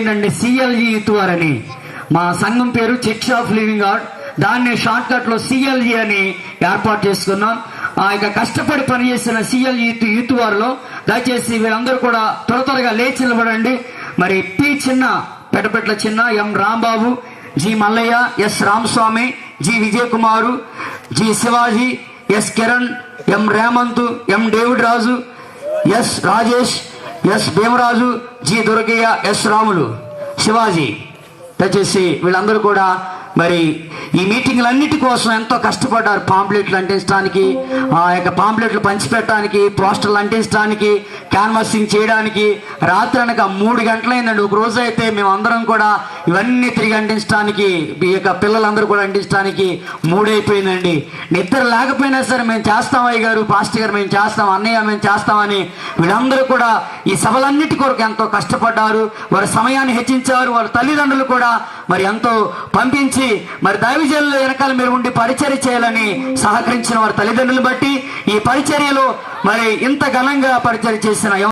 ఏంటంటే సిఎల్జి యూత్వార్ అని మా సంఘం పేరు చర్చ్ ఆఫ్ లివింగ్ గాడ్ దాన్ని షార్ట్ కట్లో సిఎల్జి అని ఏర్పాటు చేసుకున్నాం. ఆ యొక్క కష్టపడి పనిచేసిన సిఎల్ యూత్ యూత్ వారిలో దయచేసి వీళ్ళందరూ కూడా త్వర త్వరగా లేచి నిలబడండి. మరి పి చిన్న పెటపెట్ల చిన్న M Rambabu G Mallaiah S Ramaswamy G Vijay Kumar G Shivaji S Kiran M Remanth M David Raju S Rajesh S Bhimaraju G Durgaiah S Ramulu Shivaji. దయచేసి వీళ్ళందరూ కూడా మరి ఈ మీటింగ్లన్నిటి కోసం ఎంతో కష్టపడ్డారు పాంప్లెట్లు అంటించడానికి ఆ యొక్క పాంప్లెట్లు పంచిపెట్టడానికి పోస్టర్లు అంటించడానికి క్యాన్వాసింగ్ చేయడానికి. రాత్రి అనక మూడు గంటలైందండి. ఒక రోజు అయితే మేమందరం కూడా ఇవన్నీ తిరిగి అంటించడానికి ఈ యొక్క పిల్లలందరూ కూడా అంటించడానికి మూడైపోయిందండి. నిద్ర లేకపోయినా సరే మేము చేస్తాం అయ్య గారు పాస్టర్ గారు మేము చేస్తాం అన్నయ్య మేము చేస్తామని వీళ్ళందరూ కూడా ఈ సభలన్నిటి కొరకు ఎంతో కష్టపడ్డారు. వారి సమయాన్ని హెచ్చించారు. వారి తల్లిదండ్రులు కూడా మరి ఎంతో పంపించి మరి దైవజనుల వెనకాల మీరు ఉండి పరిచర్య చేయాలని సహకరించిన వారి తల్లిదండ్రులు బట్టి ఈ పరిచర్యలో మరి ఇంత ఘనంగా పరిచర్య చేసిన